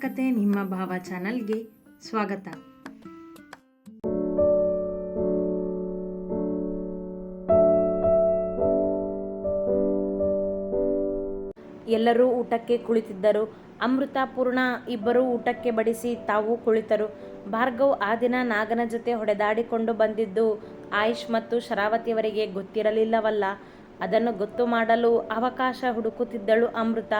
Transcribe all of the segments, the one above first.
ಕತೆ ನಿಮ್ಮ ಭಾವ ಚಾನಲ್ಗೆ ಸ್ವಾಗತ. ಎಲ್ಲರೂ ಊಟಕ್ಕೆ ಕುಳಿತಿದ್ದರು. ಅಮೃತ, ಪೂರ್ಣ ಇಬ್ಬರೂ ಊಟಕ್ಕೆ ಬಡಿಸಿ ತಾವು ಕುಳಿತರು. ಭಾರ್ಗವ್ ಆ ದಿನ ನಾಗನ ಜೊತೆ ಹೊಡೆದಾಡಿಕೊಂಡು ಬಂದಿದ್ದು ಆಯುಷ್ ಮತ್ತು ಶರಾವತಿಯವರಿಗೆ ಗೊತ್ತಿರಲಿಲ್ಲವಲ್ಲ. ಅದನ್ನು ಗೊತ್ತು ಮಾಡಲು ಅವಕಾಶ ಹುಡುಕುತ್ತಿದ್ದಳು ಅಮೃತ.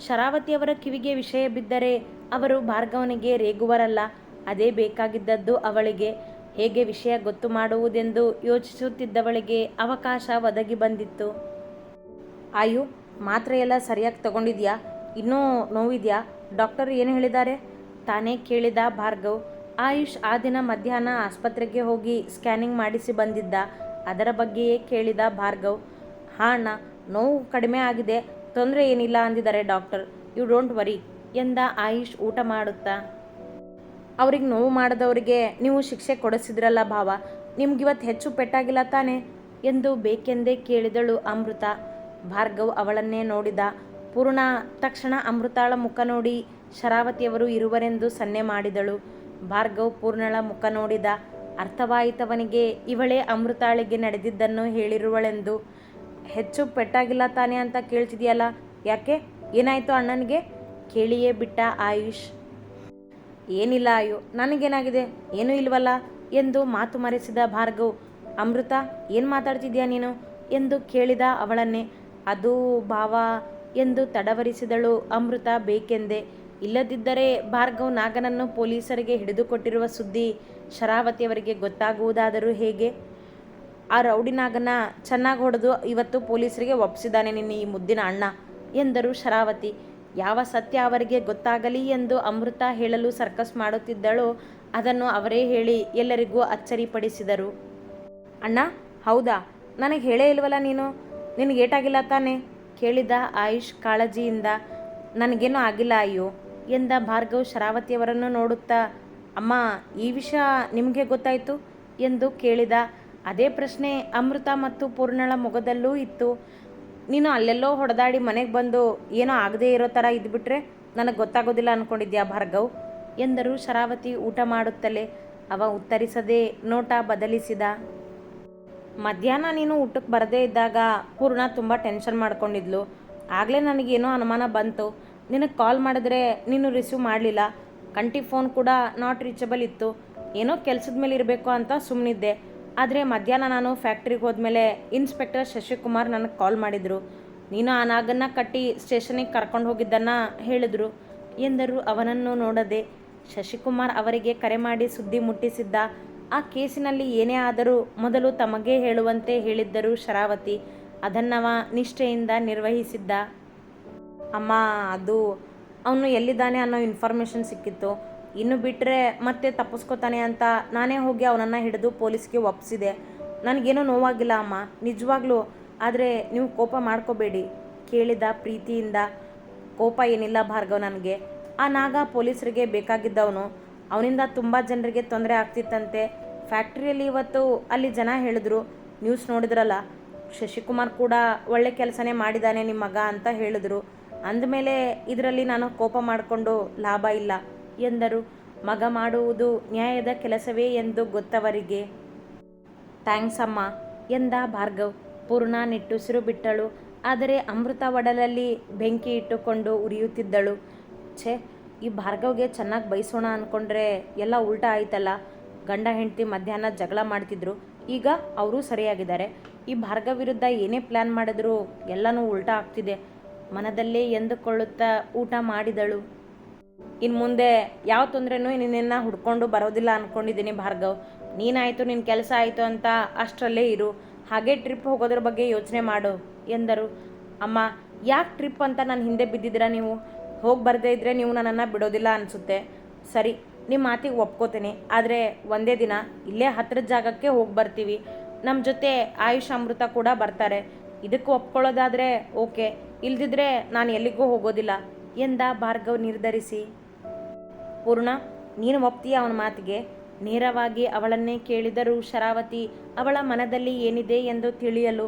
ಶರಾವತಿಯವರ ಕಿವಿಗೆ ವಿಷಯ ಬಿದ್ದರೆ ಅವರು ಭಾರ್ಗವನಿಗೆ ರೇಗುವರಲ್ಲ, ಅದೇ ಬೇಕಾಗಿದ್ದದ್ದು ಅವಳಿಗೆ. ಹೇಗೆ ವಿಷಯ ಗೊತ್ತು ಮಾಡುವುದೆಂದು ಯೋಚಿಸುತ್ತಿದ್ದವಳಿಗೆ ಅವಕಾಶ ಒದಗಿ ಬಂದಿತ್ತು. ಆಯು ಮಾತ್ರೆ ಎಲ್ಲ ಸರಿಯಾಗಿ ತಗೊಂಡಿದ್ಯಾ? ಇನ್ನೂ ನೋವಿದೆಯಾ? ಡಾಕ್ಟರ್ ಏನು ಹೇಳಿದ್ದಾರೆ? ತಾನೇ ಕೇಳಿದ ಭಾರ್ಗವ್. ಆಯುಷ್ ಆ ದಿನ ಮಧ್ಯಾಹ್ನ ಆಸ್ಪತ್ರೆಗೆ ಹೋಗಿ ಸ್ಕ್ಯಾನಿಂಗ್ ಮಾಡಿಸಿ ಬಂದಿದ್ದ. ಅದರ ಬಗ್ಗೆಯೇ ಕೇಳಿದ ಭಾರ್ಗವ್. ಹಾಂ ಅಣ್ಣ, ನೋವು ಕಡಿಮೆ ಆಗಿದೆ. ತೊಂದರೆ ಏನಿಲ್ಲ ಅಂದಿದ್ದಾರೆ ಡಾಕ್ಟರ್. ಯು ಡೋಂಟ್ ವರಿ ಎಂದ ಆಯುಷ್ ಊಟ ಮಾಡುತ್ತಾ? ಅವ್ರಿಗೆ ನೋವು ಮಾಡಿದವರಿಗೆ ನೀವು ಶಿಕ್ಷೆ ಕೊಡಿಸಿದ್ರಲ್ಲ ಭಾವ, ನಿಮ್ಗಿವತ್ತು ಹೆಚ್ಚು ಪೆಟ್ಟಾಗಿಲ್ಲ ತಾನೆ? ಎಂದು ಬೇಕೆಂದೇ ಕೇಳಿದಳು ಅಮೃತ. ಭಾರ್ಗವ್ ಅವಳನ್ನೇ ನೋಡಿದ. ಪೂರ್ಣ ತಕ್ಷಣ ಅಮೃತಾಳ ಮುಖ ನೋಡಿ ಶರಾವತಿಯವರು ಇರುವರೆಂದು ಸನ್ನೆ ಮಾಡಿದಳು. ಭಾರ್ಗವ್ ಪೂರ್ಣಳ ಮುಖ ನೋಡಿದ. ಅರ್ಥವಾಯಿತವನಿಗೆ ಇವಳೇ ಅಮೃತಾಳಿಗೆ ನಡೆದಿದ್ದನ್ನು ಹೇಳಿರುವಳೆಂದು ಹೆಚ್ಚು ಪೆಟ್ಟಾಗಿಲ್ಲ ತಾನೇ ಅಂತ ಕೇಳ್ತಿದೆಯಲ್ಲ? ಯಾಕೆ? ಏನಾಯಿತು ಅಣ್ಣನಿಗೆ? ಕೇಳಿಯೇ ಬಿಟ್ಟ ಆಯುಷ್. ಏನಿಲ್ಲ ಅಯ್ಯೋ ನನಗೇನಾಗಿದೆ? ಏನೂ ಇಲ್ವಲ್ಲ ಎಂದು ಮಾತು ಮರೆಸಿದ ಭಾರ್ಗವ್. ಅಮೃತ, ಏನು ಮಾತಾಡ್ತಿದ್ಯಾ ನೀನು? ಎಂದು ಕೇಳಿದ ಅವಳನ್ನೇ. ಅದು ಭಾವ ಎಂದು ತಡವರಿಸಿದಳು ಅಮೃತ ಬೇಕೆಂದೇ. ಇಲ್ಲದಿದ್ದರೆ ಭಾರ್ಗವ್ ನಾಗನನ್ನು ಪೊಲೀಸರಿಗೆ ಹಿಡಿದುಕೊಟ್ಟಿರುವ ಸುದ್ದಿ ಶರಾವತಿಯವರಿಗೆ ಗೊತ್ತಾಗುವುದಾದರೂ ಹೇಗೆ? ಆ ರೌಡಿ ನಾಗನ ಚೆನ್ನಾಗಿ ಹೊಡೆದು ಇವತ್ತು ಪೊಲೀಸರಿಗೆ ಒಪ್ಪಿಸಿದ್ದಾನೆ ನಿನ್ನ ಈ ಮುದ್ದಿನ ಅಣ್ಣ ಎಂದರು ಶರಾವತಿ. ಯಾವ ಸತ್ಯ ಅವರಿಗೆ ಗೊತ್ತಾಗಲಿ ಎಂದು ಅಮೃತ ಹೇಳಲು ಸರ್ಕಸ್ ಮಾಡುತ್ತಿದ್ದಳು. ಅದನ್ನು ಅವರೇ ಹೇಳಿ ಎಲ್ಲರಿಗೂ ಅಚ್ಚರಿಪಡಿಸಿದರು. ಅಣ್ಣ, ಹೌದಾ? ನನಗೆ ಹೇಳೇ ಇಲ್ವಲ್ಲ ನೀನು? ನಿನಗೆ ಏಟಾಗಿಲ್ಲ ತಾನೆ? ಕೇಳಿದ ಆಯುಷ್ ಕಾಳಜಿಯಿಂದ, ನನಗೇನೂ ಆಗಿಲ್ಲ ಅಯ್ಯೋ ಎಂದ ಭಾರ್ಗವ್ ಶರಾವತಿಯವರನ್ನು ನೋಡುತ್ತಾ, ಅಮ್ಮ, ಈ ವಿಷಯ ನಿಮಗೆ ಗೊತ್ತಾಯಿತು? ಎಂದು ಕೇಳಿದ ಅದೇ ಪ್ರಶ್ನೆ ಅಮೃತ ಮತ್ತು ಪೂರ್ಣಳ ಮುಖದಲ್ಲೂ ಇತ್ತು. ನೀನು ಅಲ್ಲೆಲ್ಲೋ ಹೊಡೆದಾಡಿ ಮನೆಗೆ ಬಂದು ಏನೋ ಆಗದೇ ಇರೋ ಥರ ಇದ್ಬಿಟ್ರೆ ನನಗೆ ಗೊತ್ತಾಗೋದಿಲ್ಲ ಅಂದ್ಕೊಂಡಿದ್ಯಾ ಭಾರ್ಗವ್? ಎಂದರು ಶರಾವತಿ ಊಟ ಮಾಡುತ್ತಲೇ. ಅವ ಉತ್ತರಿಸದೆ ನೋಟ ಬದಲಿಸಿದ. ಮಧ್ಯಾಹ್ನ ನೀನು ಊಟಕ್ಕೆ ಬರದೇ ಇದ್ದಾಗ ಪೂರ್ಣ ತುಂಬ ಟೆನ್ಷನ್ ಮಾಡ್ಕೊಂಡಿದ್ಲು. ಆಗಲೇ ನನಗೇನೋ ಅನುಮಾನ ಬಂತು. ನಿನಗೆ ಕಾಲ್ ಮಾಡಿದ್ರೆ ನೀನು ರಿಸೀವ್ ಮಾಡಲಿಲ್ಲ. ಕಂಟಿ ಫೋನ್ ಕೂಡ ನಾಟ್ ರೀಚಬಲ್ ಇತ್ತು. ಏನೋ ಕೆಲಸದ ಮೇಲೆ ಇರಬೇಕು ಅಂತ ಸುಮ್ಮನಿದ್ದೆ ಆದರೆ ಮಧ್ಯಾಹ್ನ ನಾನು ಫ್ಯಾಕ್ಟ್ರಿಗೆ ಹೋದ್ಮೇಲೆ ಇನ್ಸ್ಪೆಕ್ಟರ್ ಶಶಿಕುಮಾರ್ ನನಗೆ ಕಾಲ್ ಮಾಡಿದರು. ನೀನು ಆ ನಾಗನ್ನ ಕಟ್ಟಿ ಸ್ಟೇಷನಿಗೆ ಕರ್ಕೊಂಡು ಹೋಗಿದ್ದನ್ನು ಹೇಳಿದರು. ಎಂದರು, ಅವನನ್ನು ನೋಡದೆ ಶಶಿಕುಮಾರ್ ಅವರಿಗೆ ಕರೆ ಮಾಡಿ ಸುದ್ದಿ ಮುಟ್ಟಿಸಿದ್ದ. ಆ ಕೇಸಿನಲ್ಲಿ ಏನೇ ಆದರೂ ಮೊದಲು ತಮಗೆ ಹೇಳುವಂತೆ ಹೇಳಿದ್ದರು ಶರಾವತಿ. ಅದನ್ನವ ನಿಷ್ಠೆಯಿಂದ ನಿರ್ವಹಿಸಿದ್ದ. ಅಮ್ಮ, ಅದು ಅವನು ಎಲ್ಲಿದ್ದಾನೆ ಅನ್ನೋ ಇನ್ಫಾರ್ಮೇಷನ್ ಸಿಕ್ಕಿತ್ತು. ಇನ್ನು ಬಿಟ್ಟರೆ ಮತ್ತೆ ತಪ್ಪಿಸ್ಕೋತಾನೆ ಅಂತ ನಾನೇ ಹೋಗಿ ಅವನನ್ನು ಹಿಡಿದು ಪೊಲೀಸ್ಗೆ ಒಪ್ಪಿಸಿದೆ ನನಗೇನೂ ನೋವಾಗಿಲ್ಲ ಅಮ್ಮ. ನಿಜವಾಗ್ಲೂ. ಆದರೆ ನೀವು ಕೋಪ ಮಾಡ್ಕೋಬೇಡಿ. ಕೇಳಿದ ಪ್ರೀತಿಯಿಂದ ಕೋಪ ಏನಿಲ್ಲ ಭಾರ್ಗವ್ ನನಗೆ. ಆ ನಾಗ ಪೊಲೀಸರಿಗೆ ಬೇಕಾಗಿದ್ದವನು. ಅವನಿಂದ ತುಂಬ ಜನರಿಗೆ ತೊಂದರೆ ಆಗ್ತಿತ್ತಂತೆ. ಫ್ಯಾಕ್ಟ್ರಿಯಲ್ಲಿ ಇವತ್ತು ಅಲ್ಲಿ ಜನ ಹೇಳಿದ್ರು. ನ್ಯೂಸ್ ನೋಡಿದ್ರಲ್ಲ. ಶಶಿಕುಮಾರ್ ಕೂಡ ಒಳ್ಳೆ ಕೆಲಸನೇ ಮಾಡಿದ್ದಾನೆ ನಿಮ್ಮ ಮಗ ಅಂತ ಹೇಳಿದ್ರು. ಅಂದಮೇಲೆ ಇದರಲ್ಲಿ ನಾನು ಕೋಪ ಮಾಡಿಕೊಂಡು ಲಾಭ ಇಲ್ಲ. ಎಂದರು. ಮಗ ಮಾಡುವುದು ನ್ಯಾಯದ ಕೆಲಸವೇ ಎಂದು ಗೊತ್ತವರಿಗೆ. ಥ್ಯಾಂಕ್ಸ್ ಅಮ್ಮ ಎಂದ ಭಾರ್ಗವ್. ಪೂರ್ಣ ನಿಟ್ಟುಸಿರು ಬಿಟ್ಟಳು. ಆದರೆ ಅಮೃತ ಒಡಲಲ್ಲಿ ಬೆಂಕಿ ಇಟ್ಟುಕೊಂಡು ಉರಿಯುತ್ತಿದ್ದಳು. ಛೇ, ಈ ಭಾರ್ಗವ್ಗೆ ಚೆನ್ನಾಗಿ ಬಯಸೋಣ ಅಂದ್ಕೊಂಡ್ರೆ ಎಲ್ಲ ಉಲ್ಟ ಆಯ್ತಲ್ಲ. ಗಂಡ ಹೆಂಡತಿ ಮಧ್ಯಾಹ್ನ ಜಗಳ ಮಾಡ್ತಿದ್ರು. ಈಗ ಅವರೂ ಸರಿಯಾಗಿದ್ದಾರೆ. ಈ ಭಾರ್ಗವ್ ವಿರುದ್ಧ ಏನೇ ಪ್ಲ್ಯಾನ್ ಮಾಡಿದ್ರು ಎಲ್ಲನೂ ಉಲ್ಟಾ ಆಗ್ತಿದೆ. ಮನದಲ್ಲೇ ಎಂದುಕೊಳ್ಳುತ್ತಾ ಊಟ ಮಾಡಿದಳು. ಇನ್ನು ಮುಂದೆ ಯಾವ ತೊಂದರೆನೂ ನಿನ್ನನ್ನು ಹುಡ್ಕೊಂಡು ಬರೋದಿಲ್ಲ ಅಂದ್ಕೊಂಡಿದ್ದೀನಿ ಭಾರ್ಗವ್. ನೀನಾಯಿತು ನಿನ್ನ ಕೆಲಸ ಆಯಿತು ಅಂತ ಅಷ್ಟರಲ್ಲೇ ಇರು. ಹಾಗೆ ಟ್ರಿಪ್ ಹೋಗೋದ್ರ ಬಗ್ಗೆ ಯೋಚನೆ ಮಾಡು, ಎಂದರು. ಅಮ್ಮ, ಯಾಕೆ ಟ್ರಿಪ್ ಅಂತ ನಾನು ಹಿಂದೆ ಬಿದ್ದಿದ್ದೀರಾ ನೀವು? ಹೋಗಿ ಬರದೇ ಇದ್ದರೆ ನೀವು ನನ್ನನ್ನು ಬಿಡೋದಿಲ್ಲ ಅನಿಸುತ್ತೆ. ಸರಿ ನಿಮ್ಮ ಮಾತಿಗೆ ಒಪ್ಕೋತೀನಿ. ಆದರೆ ಒಂದೇ ದಿನ, ಇಲ್ಲೇ ಹತ್ತಿರದ ಜಾಗಕ್ಕೆ ಹೋಗಿ ಬರ್ತೀವಿ. ನಮ್ಮ ಜೊತೆ ಆಯುಷ್ ಅಮೃತ ಕೂಡ ಬರ್ತಾರೆ. ಇದಕ್ಕೆ ಒಪ್ಕೊಳ್ಳೋದಾದರೆ ಓಕೆ. ಇಲ್ದಿದ್ರೆ ನಾನು ಎಲ್ಲಿಗೂ ಹೋಗೋದಿಲ್ಲ, ಎಂದ ಭಾರ್ಗವ್ ನಿರ್ಧರಿಸಿ. ಪೂರ್ಣ ನೀನು ಒಪ್ತೀಯ ಅವನ ಮಾತಿಗೆ, ನೇರವಾಗಿ ಅವಳನ್ನೇ ಕೇಳಿದರು ಶರಾವತಿ, ಅವಳ ಮನದಲ್ಲಿ ಏನಿದೆ ಎಂದು ತಿಳಿಯಲು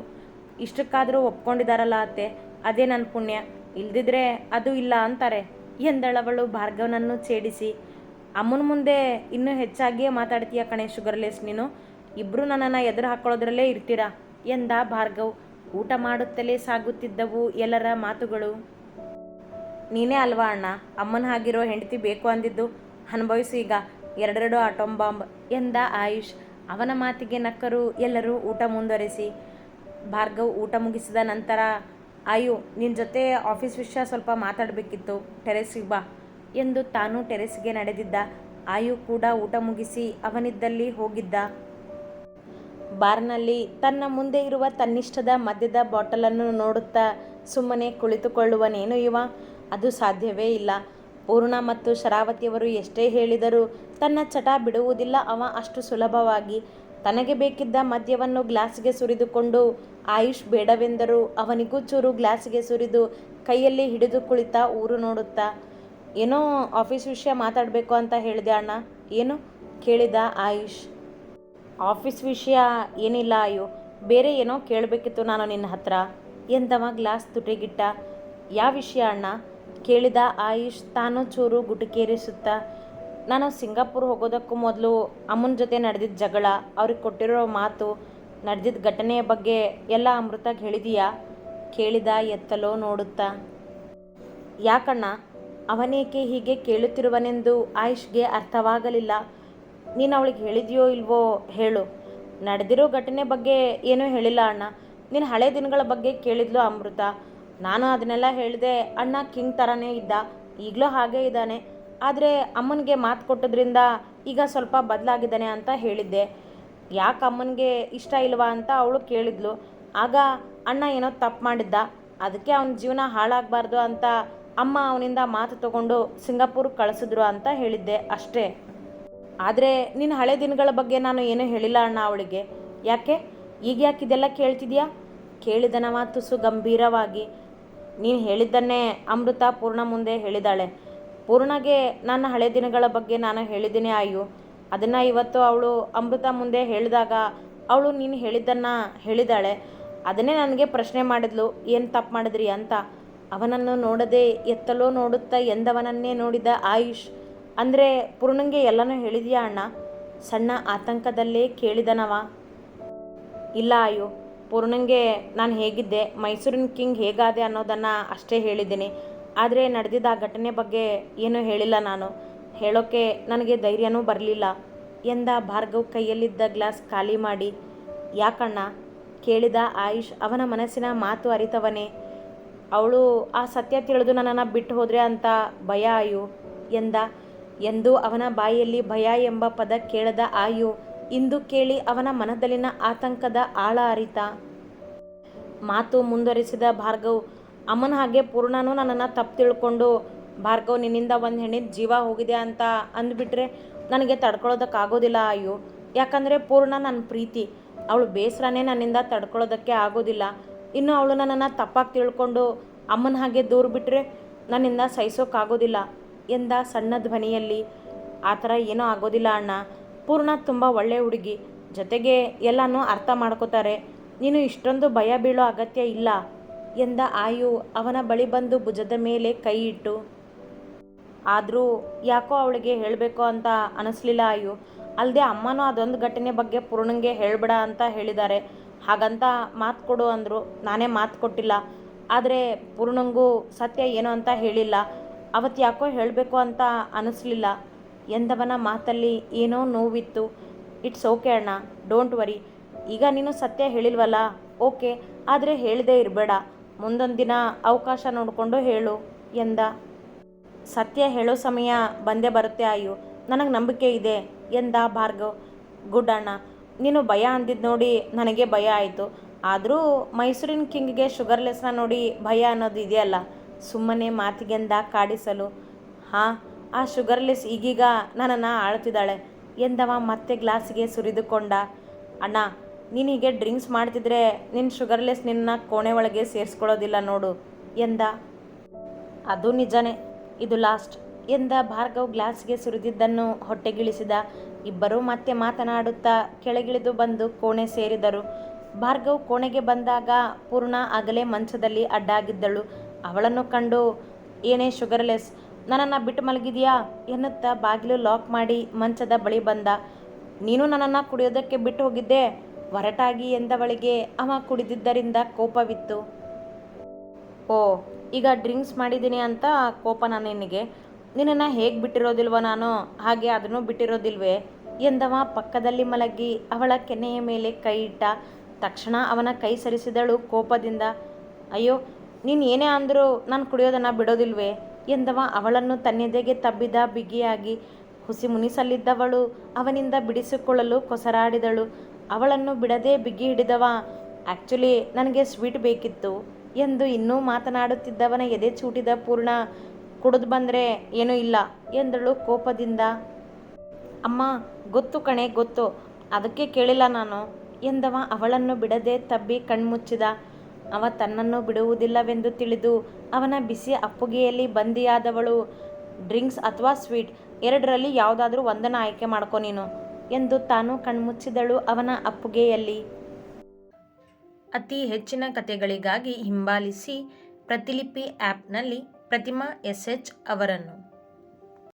ಇಷ್ಟಕ್ಕಾದರೂ ಒಪ್ಕೊಂಡಿದ್ದಾರಲ್ಲ ಅತ್ತೆ. ಅದೇ ನನ್ನ ಪುಣ್ಯ. ಇಲ್ದಿದ್ರೆ ಅದು ಇಲ್ಲ ಅಂತಾರೆ ಎಂದಳವಳು ಭಾರ್ಗವನನ್ನು ಛೇಡಿಸಿ. ಅಮ್ಮನ ಮುಂದೆ ಇನ್ನೂ ಹೆಚ್ಚಾಗಿಯೇ ಮಾತಾಡ್ತೀಯ ಕಣೆ ಶುಗರ್ಲೆಸ್ ನೀನು. ಇಬ್ಬರು ನನ್ನನ್ನು ಎದುರು ಹಾಕೊಳ್ಳೋದ್ರಲ್ಲೇ ಇರ್ತೀರಾ ಎಂದ ಭಾರ್ಗವ್. ಊಟ ಮಾಡುತ್ತಲೇ ಸಾಗುತ್ತಿದ್ದವು ಎಲ್ಲರ ಮಾತುಗಳು. ನೀನೇ ಅಲ್ವಾ ಅಣ್ಣ? ಅಮ್ಮನ ಹಾಗಿರೋ ಹೆಂಡತಿ ಬೇಕು ಅಂದಿದ್ದು. ಅನುಭವಿಸು ಈಗ. ಎರಡೆರಡು ಆಟೋಮ್ ಬಾಂಬ್ ಎಂದ ಆಯುಷ್. ಅವನ ಮಾತಿಗೆ ನಕ್ಕರು ಎಲ್ಲರೂ ಊಟ ಮುಂದುವರೆಸಿ. ಭಾರ್ಗವ್ ಊಟ ಮುಗಿಸಿದ ನಂತರ ಆಯು ನಿನ್ನ ಜೊತೆ ಆಫೀಸ್ ವಿಷಯ ಸ್ವಲ್ಪ ಮಾತಾಡಬೇಕಿತ್ತು. ಟೆರೆಸ್ಗೆ ಬಾ ಎಂದು ತಾನು ಟೆರೆಸ್ಗೆ ನಡೆದಿದ್ದ. ಆಯು ಕೂಡ ಊಟ ಮುಗಿಸಿ ಅವನಿದ್ದಲ್ಲಿ ಹೋಗಿದ್ದ. ಬಾರ್ನಲ್ಲಿ ತನ್ನ ಮುಂದೆ ಇರುವ ತನ್ನಿಷ್ಟದ ಮದ್ಯದ ಬಾಟಲನ್ನು ನೋಡುತ್ತಾ ಸುಮ್ಮನೆ ಕುಳಿತುಕೊಳ್ಳುವನೇನು ಇವ? ಅದು ಸಾಧ್ಯವೇ ಇಲ್ಲ. ಪೂರ್ಣ ಮತ್ತು ಶರಾವತಿಯವರು ಎಷ್ಟೇ ಹೇಳಿದರೂ ತನ್ನ ಚಟ ಬಿಡುವುದಿಲ್ಲ. ಅವ ಅಷ್ಟು ಸುಲಭವಾಗಿ ತನಗೆ ಬೇಕಿದ್ದ ಮದ್ಯವನ್ನು ಗ್ಲಾಸ್ಗೆ ಸುರಿದುಕೊಂಡು ಆಯುಷ್ ಬೇಡವೆಂದರೂ ಅವನಿಗೂ ಚೂರು ಗ್ಲಾಸ್ಗೆ ಸುರಿದು ಕೈಯಲ್ಲಿ ಹಿಡಿದು ಕುಳಿತಾ ಊರು ನೋಡುತ್ತಾ, ಏನೋ ಆಫೀಸ್ ವಿಷಯ ಮಾತಾಡಬೇಕು ಅಂತ ಹೇಳಿದೆ ಅಣ್ಣ. ಏನು? ಕೇಳಿದ ಆಯುಷ್. ಆಫೀಸ್ ವಿಷಯ ಏನಿಲ್ಲ ಅಯ್ಯೋ, ಬೇರೆ ಏನೋ ಕೇಳಬೇಕಿತ್ತು ನಾನು ನಿನ್ನ ಹತ್ರ. ಎಂದವ ಗ್ಲಾಸ್ ತುಟಿಗಿಟ್ಟ. ಯಾವ ವಿಷಯ ಅಣ್ಣ? ಕೇಳಿದ ಆಯುಷ್ ತಾನು ಚೂರು ಗುಟುಕೇರಿಸುತ್ತಾ, ನಾನು ಸಿಂಗಾಪುರ್ ಹೋಗೋದಕ್ಕೂ ಮೊದಲು ಅಮ್ಮನ ಜೊತೆ ನಡೆದಿದ್ದ ಜಗಳ, ಅವ್ರಿಗೆ ಕೊಟ್ಟಿರೋ ಮಾತು, ನಡೆದಿದ್ದ ಘಟನೆಯ ಬಗ್ಗೆ ಎಲ್ಲ ಅಮೃತಾಗ ಹೇಳಿದೀಯಾ? ಕೇಳಿದ ಎತ್ತಲೋ ನೋಡುತ್ತಾ. ಯಾಕಣ್ಣ, ಅವನೇಕೆ ಹೀಗೆ ಕೇಳುತ್ತಿರುವನೆಂದು ಆಯುಷ್ಗೆ ಅರ್ಥವಾಗಲಿಲ್ಲ. ನೀನು ಅವಳಿಗೆ ಹೇಳಿದೆಯೋ ಇಲ್ವೋ ಹೇಳು. ನಡೆದಿರೋ ಘಟನೆ ಬಗ್ಗೆ ಏನೂ ಹೇಳಿಲ್ಲ ಅಣ್ಣ. ನೀನು ಹಳೆ ದಿನಗಳ ಬಗ್ಗೆ ಕೇಳಿದ್ಲು ಅಮೃತ. ನಾನು ಅದನ್ನೆಲ್ಲ ಹೇಳಿದೆ ಅಣ್ಣ ಕಿಂಗ್ ಥರನೇ ಇದ್ದ, ಈಗಲೂ ಹಾಗೇ ಇದ್ದಾನೆ. ಆದರೆ ಅಮ್ಮನಿಗೆ ಮಾತು ಕೊಟ್ಟದ್ರಿಂದ ಈಗ ಸ್ವಲ್ಪ ಬದಲಾಗಿದ್ದಾನೆ ಅಂತ ಹೇಳಿದ್ದೆ. ಯಾಕೆ ಅಮ್ಮನಿಗೆ ಇಷ್ಟ ಇಲ್ವಾ ಅಂತ ಅವಳು ಕೇಳಿದ್ಲು. ಆಗ ಅಣ್ಣ ಏನೋ ತಪ್ಪು ಮಾಡಿದ್ದ. ಅದಕ್ಕೆ ಅವನ ಜೀವನ ಹಾಳಾಗಬಾರ್ದು ಅಂತ ಅಮ್ಮ ಅವನಿಂದ ಮಾತು ತಗೊಂಡು ಸಿಂಗಾಪುರ್ ಕಳಿಸಿದ್ರು ಅಂತ ಹೇಳಿದ್ದೆ ಅಷ್ಟೇ. ಆದರೆ ನಿನ್ನ ಹಳೆ ದಿನಗಳ ಬಗ್ಗೆ ನಾನು ಏನೂ ಹೇಳಿಲ್ಲ ಅಣ್ಣ ಅವಳಿಗೆ. ಯಾಕೆ? ಈಗ ಯಾಕೆ ಇದೆಲ್ಲ ಕೇಳ್ತಿದ್ಯಾ? ಕೇಳಿದನವ ತುಸು ಗಂಭೀರವಾಗಿ ನೀನು ಹೇಳಿದ್ದನ್ನೇ ಅಮೃತ ಪೂರ್ಣ ಮುಂದೆ ಹೇಳಿದಾಳೆ. ಪೂರ್ಣಗೆ ನನ್ನ ಹಳೆ ದಿನಗಳ ಬಗ್ಗೆ ನಾನು ಹೇಳಿದ್ದೀನಿ ಆಯು ಅದನ್ನು ಇವತ್ತು ಅವಳು ಅಮೃತ ಮುಂದೆ ಹೇಳಿದಾಗ ಅವಳು ನೀನು ಹೇಳಿದ್ದನ್ನು ಹೇಳಿದಾಳೆ. ಅದನ್ನೇ ನನಗೆ ಪ್ರಶ್ನೆ ಮಾಡಿದ್ಲು, ಏನು ತಪ್ಪು ಮಾಡಿದ್ರಿ ಅಂತ. ಅವನನ್ನು ನೋಡದೆ ಎತ್ತಲೋ ನೋಡುತ್ತಾ ಎಂದವನನ್ನೇ ನೋಡಿದ ಆಯುಷ್, ಅಂದರೆ ಪೂರ್ಣಂಗೆ ಎಲ್ಲನೂ ಹೇಳಿದ್ಯಾ ಅಣ್ಣ? ಸಣ್ಣ ಆತಂಕದಲ್ಲೇ ಕೇಳಿದನವ. ಇಲ್ಲ ಆಯು ಪೂರ್ಣಂಗೆ ನಾನು ಹೇಗಿದ್ದೆ, ಮೈಸೂರಿನ ಕಿಂಗ್ ಹೇಗಾದೆ ಅನ್ನೋದನ್ನು ಅಷ್ಟೇ ಹೇಳಿದ್ದೀನಿ. ಆದರೆ ನಡೆದಿದ್ದ ಆ ಘಟನೆ ಬಗ್ಗೆ ಏನೂ ಹೇಳಿಲ್ಲ ನಾನು. ಹೇಳೋಕ್ಕೆ ನನಗೆ ಧೈರ್ಯನೂ ಬರಲಿಲ್ಲ. ಎಂದ ಭಾರ್ಗವ್ ಕೈಯಲ್ಲಿದ್ದ ಗ್ಲಾಸ್ ಖಾಲಿ ಮಾಡಿ, ಯಾಕಣ್ಣ, ಕೇಳಿದ ಆಯುಷ್ ಅವನ ಮನಸ್ಸಿನ ಮಾತು ಅರಿತವನೇ? ಅವಳು ಆ ಸತ್ಯ ತಿಳಿದು ನನ್ನನ್ನು ಬಿಟ್ಟು ಹೋದರೆ ಅಂತ ಭಯ ಆಯು? ಎಂದ. ಎಂದು ಅವನ ಬಾಯಲ್ಲಿ ಭಯ ಎಂಬ ಪದ ಕೇಳದ ಆಯು ಇಂದು ಕೇಳಿ ಅವನ ಮನದಲ್ಲಿನ ಆತಂಕದ ಆಳ ಅರಿತ ಮಾತು ಮುಂದುವರಿಸಿದ ಭಾರ್ಗವ್, ಅಮ್ಮನ ಹಾಗೆ ಪೂರ್ಣನೂ ನನ್ನನ್ನು ತಪ್ಪು ತಿಳ್ಕೊಂಡು, ಭಾರ್ಗವ್ ನಿನ್ನಿಂದ ಒಂದು ಹೆಣ್ಣಿನ ಜೀವ ಹೋಗಿದೆ ಅಂತ ಅಂದ್ಬಿಟ್ರೆ ನನಗೆ ತಡ್ಕೊಳ್ಳೋದಕ್ಕಾಗೋದಿಲ್ಲ ಅಯ್ಯೋ. ಯಾಕಂದರೆ ಪೂರ್ಣ ನನ್ನ ಪ್ರೀತಿ. ಅವಳು ಬೇಸರನೇ ನನ್ನಿಂದ ತಡ್ಕೊಳ್ಳೋದಕ್ಕೆ ಆಗೋದಿಲ್ಲ. ಇನ್ನು ಅವಳು ನನ್ನನ್ನು ತಪ್ಪಾಗಿ ತಿಳ್ಕೊಂಡು, ಅಮ್ಮನ ಹಾಗೆ ದೂರ ಬಿಟ್ಟರೆ ನನ್ನಿಂದ ಸಹಿಸೋಕ್ಕಾಗೋದಿಲ್ಲ ಎಂದ ಸಣ್ಣ ಧ್ವನಿಯಲ್ಲಿ. ಆ ಥರ ಏನೂ ಆಗೋದಿಲ್ಲ ಅಣ್ಣ. ಪೂರ್ಣ ತುಂಬ ಒಳ್ಳೆ ಹುಡುಗಿ. ಜೊತೆಗೆ ಎಲ್ಲನೂ ಅರ್ಥ ಮಾಡ್ಕೋತಾರೆ. ನೀನು ಇಷ್ಟೊಂದು ಭಯ ಬೀಳೋ ಅಗತ್ಯ ಇಲ್ಲ ಎಂದ ಆಯು ಅವನ ಬಳಿ ಬಂದು ಭುಜದ ಮೇಲೆ ಕೈ ಇಟ್ಟು. ಆದರೂ ಯಾಕೋ ಅವಳಿಗೆ ಹೇಳಬೇಕು ಅಂತ ಅನಿಸ್ಲಿಲ್ಲ ಆಯು. ಅಲ್ಲದೆ ಅಮ್ಮನೂ ಅದೊಂದು ಘಟನೆ ಬಗ್ಗೆ ಪೂರ್ಣಂಗೆ ಹೇಳ್ಬೇಡ ಅಂತ ಹೇಳಿದ್ದಾರೆ. ಹಾಗಂತ ಮಾತು ಕೊಡು ಅಂದರು. ನಾನೇ ಮಾತು ಕೊಟ್ಟಿಲ್ಲ. ಆದರೆ ಪೂರ್ಣಂಗೂ ಸತ್ಯ ಏನು ಅಂತ ಹೇಳಿಲ್ಲ. ಅವತ್ತು ಯಾಕೋ ಹೇಳಬೇಕು ಅಂತ ಅನಿಸ್ಲಿಲ್ಲ. ಎಂದವನ ಮಾತಲ್ಲಿ ಏನೋ ನೋವಿತ್ತು. ಇಟ್ಸ್ ಓಕೆ ಅಣ್ಣ, ಡೋಂಟ್ ವರಿ. ಈಗ ನೀನು ಸತ್ಯ ಹೇಳಿಲ್ವಲ್ಲ? ಓಕೆ, ಆದರೆ ಹೇಳದೇ ಇರಬೇಡ. ಮುಂದೊಂದು ದಿನ ಅವಕಾಶ ನೋಡಿಕೊಂಡು ಹೇಳು, ಎಂದ. ಸತ್ಯ ಹೇಳೋ ಸಮಯ ಬಂದೇ ಬರುತ್ತೆ ಆಯು ನನಗೆ ನಂಬಿಕೆ ಇದೆ, ಎಂದ ಭಾರ್ಗವ್. ಗುಡ್ ಅಣ್ಣ, ನೀನು ಭಯ ಅಂದಿದ್ದು ನೋಡಿ ನನಗೆ ಭಯ ಆಯಿತು. ಆದರೂ ಮೈಸೂರಿನ ಕಿಂಗ್ಗೆ ಶುಗರ್ಲೆಸ್ನ ನೋಡಿ ಭಯ ಅನ್ನೋದು ಇದೆಯಲ್ಲ, ಸುಮ್ಮನೆ ಮಾತಿಗೆಂದ ಕಾಡಿಸಲು. ಹಾಂ ಆ ಶುಗರ್ಲೆಸ್ ಈಗೀಗ ನನ್ನನ್ನು ಆಳ್ತಿದ್ದಾಳೆ. ಎಂದವ ಮತ್ತೆ ಗ್ಲಾಸಿಗೆ ಸುರಿದುಕೊಂಡ. ಅಣ್ಣ, ನೀನು ಹೀಗೆ ಡ್ರಿಂಕ್ಸ್ ಮಾಡ್ತಿದ್ರೆ ನಿನ್ನ ಶುಗರ್ಲೆಸ್ ನಿನ್ನ ಕೋಣೆ ಒಳಗೆ ಸೇರಿಸ್ಕೊಳ್ಳೋದಿಲ್ಲ ನೋಡು, ಎಂದ. ಅದು ನಿಜನೇ, ಇದು ಲಾಸ್ಟ್, ಎಂದ ಭಾರ್ಗವ್ ಗ್ಲಾಸ್ಗೆ ಸುರಿದಿದ್ದನ್ನು ಹೊಟ್ಟೆಗಿಳಿಸಿದ. ಇಬ್ಬರೂ ಮತ್ತೆ ಮಾತನಾಡುತ್ತಾ ಕೆಳಗಿಳಿದು ಬಂದು ಕೋಣೆ ಸೇರಿದರು. ಭಾರ್ಗವ್ ಕೋಣೆಗೆ ಬಂದಾಗ ಪೂರ್ಣ ಆಗಲೇ ಮಂಚದಲ್ಲಿ ಅಡ್ಡಾಗಿದ್ದಳು. ಅವಳನ್ನು ಕಂಡು, ಏನೇ ಶುಗರ್ಲೆಸ್ ನನ್ನನ್ನು ಬಿಟ್ಟು ಮಲಗಿದೀಯಾ? ಎನ್ನುತ್ತಾ ಬಾಗಿಲು ಲಾಕ್ ಮಾಡಿ ಮಂಚದ ಬಳಿ ಬಂದ. ನೀನು ನನ್ನನ್ನು ಕುಡಿಯೋದಕ್ಕೆ ಬಿಟ್ಟು ಹೋಗಿದ್ದೆ? ಹೊರಟಾಗಿ ಎಂದವಳಿಗೆ ಅವ ಕುಡಿದಿದ್ದರಿಂದ ಕೋಪವಿತ್ತು. ಓ, ಈಗ ಡ್ರಿಂಕ್ಸ್ ಮಾಡಿದ್ದೀನಿ ಅಂತ ಕೋಪನ ನಿನಗೆ. ನಿನ್ನನ್ನು ಹೇಗೆ ಬಿಟ್ಟಿರೋದಿಲ್ವ ನಾನು? ಹಾಗೆ ಅದನ್ನು ಬಿಟ್ಟಿರೋದಿಲ್ವೇ? ಎಂದವ ಪಕ್ಕದಲ್ಲಿ ಮಲಗಿ ಅವಳ ಕೆನೆಯ ಮೇಲೆ ಕೈ ಇಟ್ಟ. ತಕ್ಷಣ ಅವನ ಕೈ ಸರಿಸಿದಳು ಕೋಪದಿಂದ. ಅಯ್ಯೋ, ನೀನು ಏನೇ ಅಂದರೂ ನಾನು ಕುಡಿಯೋದನ್ನು ಬಿಡೋದಿಲ್ವೇ? ಎಂದವ ಅವಳನ್ನು ತನ್ನೆದೆಗೆ ತಬ್ಬಿದ ಬಿಗಿಯಾಗಿ ಹುಸಿ ಮುನಿಸಲಿದ್ದವಳು ಅವನಿಂದ ಬಿಡಿಸಿಕೊಳ್ಳಲು ಕೊಸರಾಡಿದಳು. ಅವಳನ್ನು ಬಿಡದೆ ಬಿಗಿ ಹಿಡಿದವ ಆ್ಯಕ್ಚುಲಿ ನನಗೆ ಸ್ವೀಟ್ ಬೇಕಿತ್ತು ಎಂದು ಇನ್ನೂ ಮಾತನಾಡುತ್ತಿದ್ದವನ ಎದೆ ಚೂಟಿದ ಪೂರ್ಣ, ಕುಡಿದು ಬಂದರೆ ಏನೂ ಇಲ್ಲ ಎಂದಳು ಕೋಪದಿಂದ. ಅಮ್ಮ, ಗೊತ್ತು ಕಣೆ, ಗೊತ್ತು. ಅದಕ್ಕೆ ಕೇಳಿಲ್ಲ ನಾನು ಎಂದವ ಅವಳನ್ನು ಬಿಡದೆ ತಬ್ಬಿ ಕಣ್ಮುಚ್ಚಿದ. ಅವ ತನ್ನನ್ನು ಬಿಡುವುದಿಲ್ಲವೆಂದು ತಿಳಿದು ಅವನ ಬಿಸಿ ಅಪ್ಪುಗೆಯಲ್ಲಿ ಬಂದಿಯಾದವಳು, ಡ್ರಿಂಕ್ಸ್ ಅಥವಾ ಸ್ವೀಟ್, ಎರಡರಲ್ಲಿ ಯಾವುದಾದ್ರೂ ಒಂದನ್ನು ಆಯ್ಕೆ ಮಾಡ್ಕೊ ನೀನು, ಎಂದು ತಾನು ಕಣ್ಮುಚ್ಚಿದಳು ಅವನ ಅಪ್ಪುಗೆಯಲ್ಲಿ. ಅತಿ ಹೆಚ್ಚಿನ ಕಥೆಗಳಿಗಾಗಿ ಹಿಂಬಾಲಿಸಿ ಪ್ರತಿಲಿಪಿ ಆ್ಯಪ್ನಲ್ಲಿ ಪ್ರತಿಮಾ ಎಸ್ ಎಚ್ ಅವರನ್ನು.